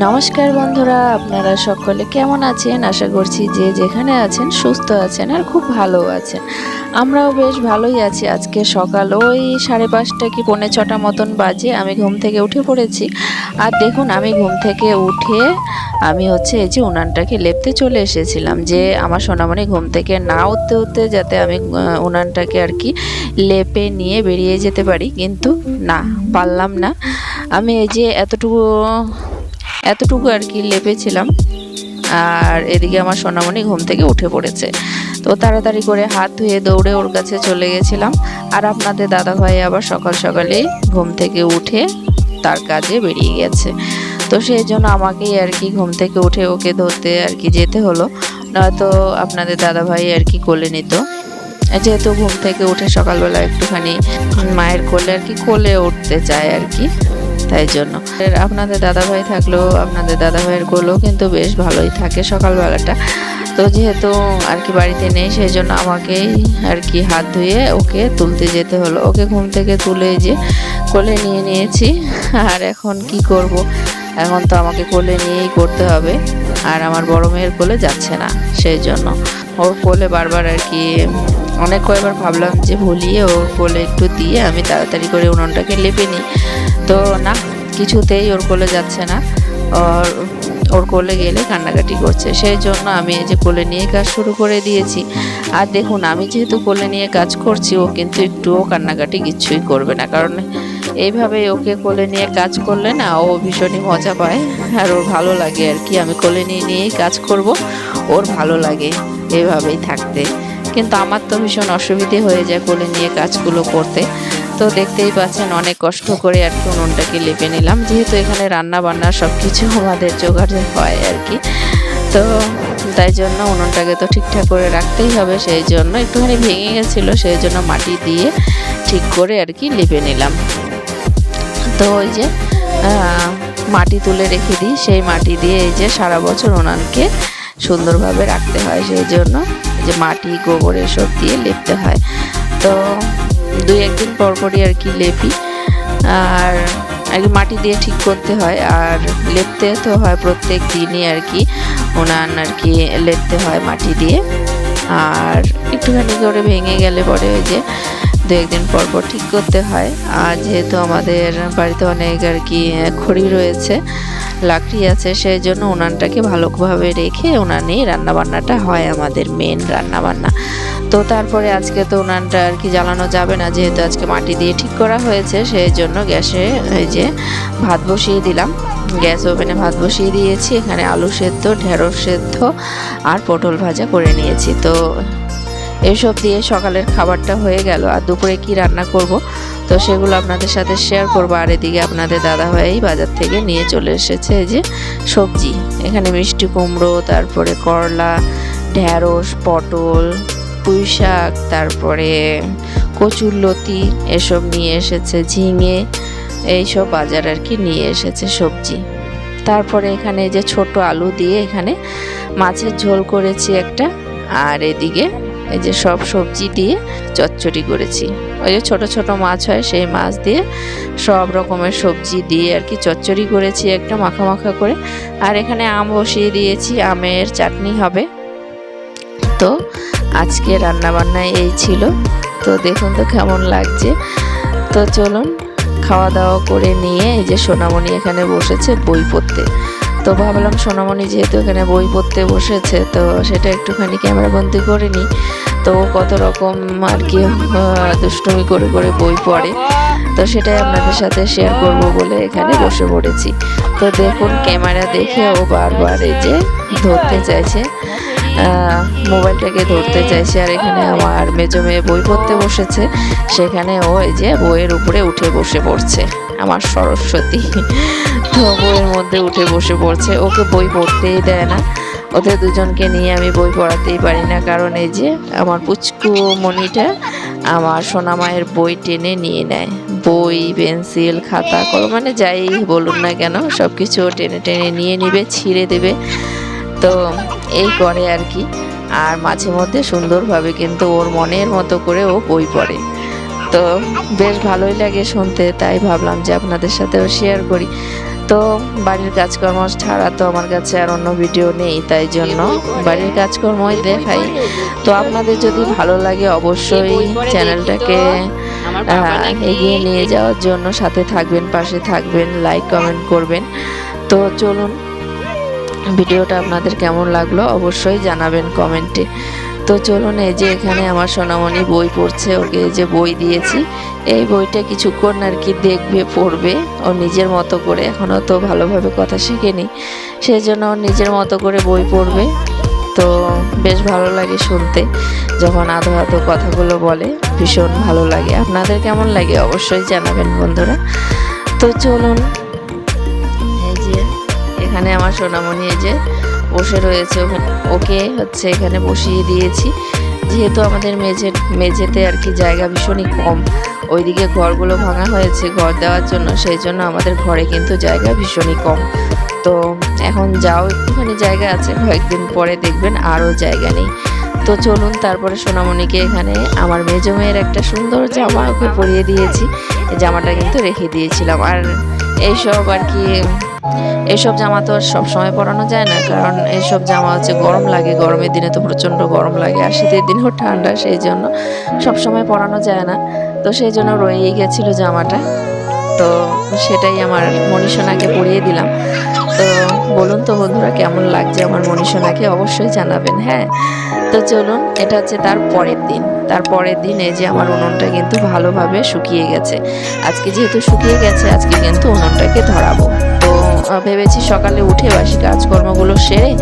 নমস্কার বন্ধুরা, আপনারা সকলে কেমন আছেন? আশা করছি যে যেখানে আছেন সুস্থ আছেন আর খুব ভালো আছেন। আমরাও বেশ ভালোই আছি। আজকে সকাল ওই সাড়ে পাঁচটা কি পৌনে ছটা মতন বাজে, আমি ঘুম থেকে উঠে পড়েছি। আর দেখুন, আমি ঘুম থেকে উঠে আমি হচ্ছে এই যে উনানটাকে লেপতে চলে এসেছিলাম যে আমার সোনামণি ঘুম থেকে না উঠতে উঠতে যাতে আমি উনানটাকে আর কি লেপে নিয়ে বেরিয়ে যেতে পারি। কিন্তু না, পারলাম না। আমি এই যে এতটুকু এতটুকু আর কি লেপেছিলাম আর এদিকে আমার সোনামণি ঘুম থেকে উঠে পড়েছে। তো তাড়াতাড়ি করে হাত ধুয়ে দৌড়ে ওর কাছে চলে গেছিলাম। আর আপনাদের দাদা ভাই আবার সকাল সকালে ঘুম থেকে উঠে তার কাজে বেরিয়ে গেছে। তো সেই জন্য আমাকেই আর কি ঘুম থেকে উঠে ওকে ধরতে আর কি যেতে হলো। নয়তো আপনাদের দাদা ভাই আর কি কোলে নিত। যেহেতু ঘুম থেকে উঠে সকালবেলা একটুখানি মায়ের কোলে আর কি কোলে উঠতে চায় আর কি। তাই জন্য। আপনাদের দাদা ভাই থাকলেও আপনাদের দাদা ভাইয়ের কোলেও কিন্তু বেশ ভালোই থাকে সকালবেলাটা। তো যেহেতু আর কি বাড়িতে নেই, সেই জন্য আমাকেই আর কি হাত ধুয়ে ওকে তুলতে যেতে হলো। ওকে ঘুম থেকে তুলে যে কোলে নিয়ে নিয়েছি। আর এখন কি করব? এখন তো আমাকে কোলে নিয়েই করতে হবে। আর আমার বড় মেয়ের কোলে যাচ্ছে না, সেই জন্য। ওর কোলে বারবার আর কি অনেক কয়েকবার ভাবলাম যে ভুলিয়ে ওর কোলে একটু দিয়ে আমি তাড়াতাড়ি করে উনুনটাকে লেপে নিই। তো না, কিছুতেই ওর কোলে যাচ্ছে না। ওর ওর কোলে গেলে কান্নাকাটি করছে। সেই জন্য আমি এই যে কোলে নিয়ে কাজ শুরু করে দিয়েছি। আর দেখুন, আমি যেহেতু কোলে নিয়ে কাজ করছি, ও কিন্তু একটুও কান্নাকাটি কিচ্ছুই করবে না। কারণ এইভাবে ওকে কোলে নিয়ে কাজ করলে না, ও ভীষণই মজা পায়। আর ওর ভালো লাগে আর কি। আমি কোলে নিয়ে নিয়েই কাজ করব, ওর ভালো লাগে এভাবেই থাকতে। কিন্তু আমার তো ভীষণ অসুবিধে হয়ে যায় কোলে নিয়ে কাজগুলো করতে। তো দেখতেই পাচ্ছেন অনেক কষ্ট করে আর কি উনুনটাকে লেপে নিলাম। যেহেতু এখানে রান্না বান্না সব কিছু আমাদের জোগাড় হয় আর কি। তো তাই জন্য উনুনটাকে তো ঠিকঠাক করে রাখতেই হবে, সেই জন্য একটুখানি ভেঙে গেছিল, সেই জন্য মাটি দিয়ে ঠিক করে আর কি লেপে নিলাম। তো ওই যে মাটি তুলে রেখে দিই, সেই মাটি দিয়ে এই যে সারা বছর উনানকে সুন্দরভাবে রাখতে হয়, সেই জন্য যে মাটি, গোবর এসব দিয়ে লেপতে হয়। তো দুই একদিন পর পরই আর কি লেপি। আর আর কি মাটি দিয়ে ঠিক করতে হয়, আর লেপতে তো হয় প্রত্যেক দিনই আর কি। উনান আর কি লেপতে হয় মাটি দিয়ে। আর একটুখানি করে ভেঙে গেলে পরে ওই যে দু একদিন পর পর ঠিক করতে হয়। আর যেহেতু আমাদের বাড়িতে অনেক আর কি খড়ি রয়েছে, লাকড়ি আছে সেই জন্য উনানটাকে ভালোভাবে রেখে উনানেই রান্নাবান্নাটা হয় আমাদের মেন রান্নাবান্না। তো তারপরে আজকে তো উনানটা আর কি জ্বালানো যাবে না, যেহেতু আজকে মাটি দিয়ে ঠিক করা হয়েছে সেই জন্য গ্যাসে এই যে ভাত বসিয়ে দিলাম। গ্যাস ওভেনে ভাত বসিয়ে দিয়েছি, এখানে আলু সেদ্ধ, ঢেঁড়স সেদ্ধ আর পটল ভাজা করে নিয়েছি। তো এসব দিয়ে সকালের খাবারটা হয়ে গেল, আর দুপুরে কি রান্না করব, তো সেগুলো আপনাদের সাথে শেয়ার করব। আর এদিকে আপনাদের দাদা ভাই বাজার থেকে নিয়ে চলে এসেছে যে সবজি। এখানে মিষ্টি কুমড়ো, তারপরে করলা ঢ্যাঁড়স পটল পুঁই শাক তারপরে কচুর লতি এসব নিয়ে এসেছে, ঝিঙে এইসব বাজার আর কি নিয়ে এসেছে সবজি। তারপরে এখানে যে ছোট আলু দিয়ে এখানে মাছের ঝোল করেছি একটা, আর এদিকে এই যে সব সবজি দিয়ে চচ্চড়ি করেছি। ওই যে ছোট ছোট মাছ হয়, সেই মাছ দিয়ে সব রকমের সবজি দিয়ে আর কি চচ্চড়ি করেছি একটা মাখা মাখা করে। আর এখানে আম বসিয়ে দিয়েছি, আমের চাটনি হবে। তো আজকে রান্নাবান্নায় এই ছিল। তো দেখুন তো কেমন লাগছে। তো চলুন খাওয়া দাওয়া করে নিয়ে এই যে সোনামণি এখানে বসেছে বই পড়তে। তো ভাবলাম সোনামণি যেহেতু এখানে বই পড়তে বসেছে, তো সেটা একটুখানি ক্যামেরাবন্দি করে নিই। তো কত রকম আর কি দুষ্টুমি করে করে বই পড়ে। তো সেটাই আপনাদের সাথে শেয়ার করব বলে এখানে বসে পড়েছি। তো দেখুন, ক্যামেরা দেখে ও বারবার এই যে ধরতে চাইছে। মোবাইলটাকে ধরতে চাইছে। আর এখানে আমার মেজো মেয়ে বই পড়তে বসেছে। সেখানে ও এই যে বইয়ের উপরে উঠে বসে পড়ছে, আমার সরস্বতী। তো বইয়ের মধ্যে উঠে বসে পড়ছে। ওকে বই পড়তেই দেয় না। ওদের দুজনকে নিয়ে আমি বই পড়াতেই পারি না। কারণ এই যে আমার পুচকু মনিটা আমার সোনামায়ের বই টেনে নিয়ে নেয়। বই, পেন্সিল, খাতা, কলম মানে যাই বলুন না কেন সব কিছু টেনে টেনে নিয়ে নিবে, ছিঁড়ে দেবে। তো এই করে আর কি। আর মাঝে মধ্যে সুন্দরভাবে কিন্তু ওর মনের মতো করে ও বই পড়ে। তো বেশ ভালোই লাগে শুনতে, তাই ভাবলাম যে আপনাদের সাথেও শেয়ার করি। তো বাড়ির কাজকর্ম ছাড়া তো আমার কাছে আর অন্য ভিডিও নেই, তাই জন্য বাড়ির কাজকর্মই দেখাই। তো আপনাদের যদি ভালো লাগে অবশ্যই চ্যানেলটাকে এগিয়ে নিয়ে যাওয়ার জন্য সাথে থাকবেন, পাশে থাকবেন লাইক কমেন্ট করবেন। তো চলুন ভিডিওটা আপনাদের কেমন লাগল অবশ্যই জানাবেন কমেন্টে। তো চলুন এই যে এখানে আমার সোনামণি বই পড়ছে, ওকে যে বই দিয়েছি। এই বইটা কিছুক্ষণ আর কি দেখবে, পড়বে। ও নিজের মতো করে, এখনও তো ভালোভাবে কথা শেখেনি। সেই জন্য ওর নিজের মতো করে বই পড়বে। তো বেশ ভালো লাগে শুনতে, যখন আধো আধো কথাগুলো বলে, ভীষণ ভালো লাগে। আপনাদের কেমন লাগে অবশ্যই জানাবেন বন্ধুরা। তো চলুন এখানে আমার সোনামণি এই যে বসে রয়েছে। ওকে হচ্ছে এখানে বসিয়ে দিয়েছি। যেহেতু আমাদের মেঝে, মেঝেতে আর কি জায়গা ভীষণই কম, ওইদিকে ঘরগুলো ভাঙা হয়েছে ঘর দেওয়ার জন্য, সেই জন্য আমাদের ঘরে কিন্তু জায়গা ভীষণই কম। তো এখন যাও, একটুখানি জায়গা আছে, কয়েকদিন পরে দেখবেন আরও জায়গা নেই। তো চলুন, তারপরে সোনামণিকে এখানে আমার মেজো মেয়ের একটা সুন্দর জামা ওকে পরিয়ে দিয়েছি। জামাটা কিন্তু রেখে দিয়েছিলাম। আর এইসব আর কি এইসব জামা তো আর সবসময় পরানো যায় না, কারণ এইসব জামা হচ্ছে গরম লাগে, গরমের দিনে তো প্রচণ্ড গরম লাগে, আর শীতের দিনেও ঠান্ডা, সেই জন্য সবসময় পরানো যায় না। তো সেই জন্য রয়েই গেছিল জামাটা। তো সেটাই আমার মনীষণাকে পরিয়ে দিলাম। তো বলুন তো বন্ধুরা, কেমন লাগছে আমার মনীষণাকে অবশ্যই জানাবেন হ্যাঁ? তো চলুন, এটা হচ্ছে তার পরের দিন। তার পরের দিন এই যে আমার উনুনটা কিন্তু ভালোভাবে শুকিয়ে গেছে। আজকে যেহেতু শুকিয়ে গেছে, আজকে কিন্তু উনুনটাকে ধরাবো। ভেবেছি সকালে উঠে বাসি কাজকর্মগুলো সেরে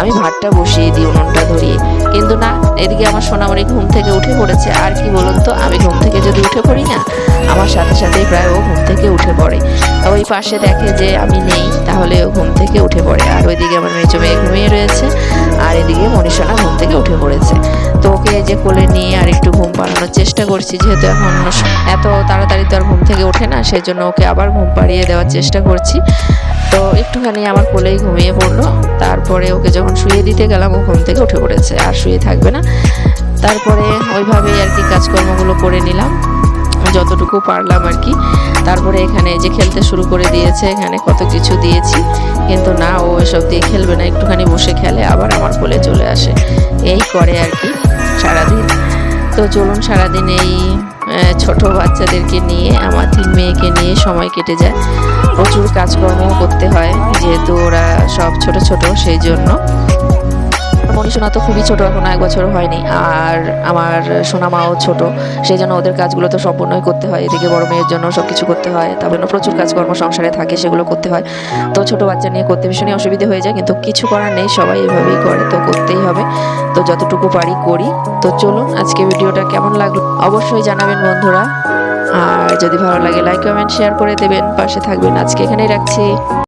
আমি ভাতটা বসিয়ে দিই উনুনটা ধরিয়ে। কিন্তু না, এদিকে আমার সোনামণি ঘুম থেকে উঠে পড়েছে। আর কি বলুন তো, আমি ঘুম থেকে যদি উঠে পড়ি না, আমার সাথে সাথেই প্রায় ও ঘুম থেকে উঠে ওই পাশে দেখে যে আমি নেই, তাহলে ও ঘুম থেকে উঠে পড়ে। আর ওইদিকে আমার মেজো মেয়ে ঘুমিয়ে রয়েছে, আর এদিকে মনীষণা ঘুম থেকে উঠে পড়েছে। তো ওকে যে কোলে নিয়ে আর একটু ঘুম পাড়ানোর চেষ্টা করছি, যেহেতু এখন এত তাড়াতাড়ি তো আর ঘুম থেকে ওঠে না সেই জন্য ওকে আবার ঘুম পাড়িয়ে দেওয়ার চেষ্টা করছি। তো একটুখানি আমার কোলেই ঘুমিয়ে পড়ল। তারপরে ওকে যখন শুয়ে দিতে গেলাম, ও ঘুম থেকে উঠে পড়েছে, আর শুয়ে থাকবে না। তারপরে ওইভাবেই আর কি কাজকর্মগুলো করে নিলাম। যতটুকু পারলাম আর কি। তারপরে এখানে যে খেলতে শুরু করে দিয়েছে, এখানে কত কিছু দিয়েছি। কিন্তু না, ও এসব দিয়ে খেলবে না, একটুখানি বসে খেলে, আবার আমার কোলে চলে আসে। এই করে আর কি সারাদিন। তো চলুন সারাদিন এই ছোট বাচ্চাদেরকে নিয়ে, আমার তিন মেয়েকে নিয়ে সময় কেটে যায়। প্রচুর কাজকর্ম করতে হয়, যেহেতু ওরা সব ছোট ছোট, সেই জন্য। মনীষণা তো খুবই ছোট, এখন এক বছর হয়নি। আর আমার সোনা মাও ছোট, সেই জন্য ওদের কাজগুলো তো সম্পূর্ণই করতে হয়। এদিকে বড় মেয়ের জন্য সব কিছু করতে হয় তারপরে প্রচুর কাজকর্ম সংসারে থাকে, সেগুলো করতে হয়। তো ছোট বাচ্চা নিয়ে করতে ভীষণই অসুবিধে হয়ে যায়, কিন্তু কিছু করার নেই, সবাই এভাবেই করে, তো করতেই হবে। তো যতটুকু পারি করি। তো চলুন, আজকে ভিডিওটা কেমন লাগল অবশ্যই জানাবেন বন্ধুরা। আর যদি ভালো লাগে লাইক কমেন্ট শেয়ার করে দেবেন। পাশে থাকবেন। আজকে এখানেই রাখছি।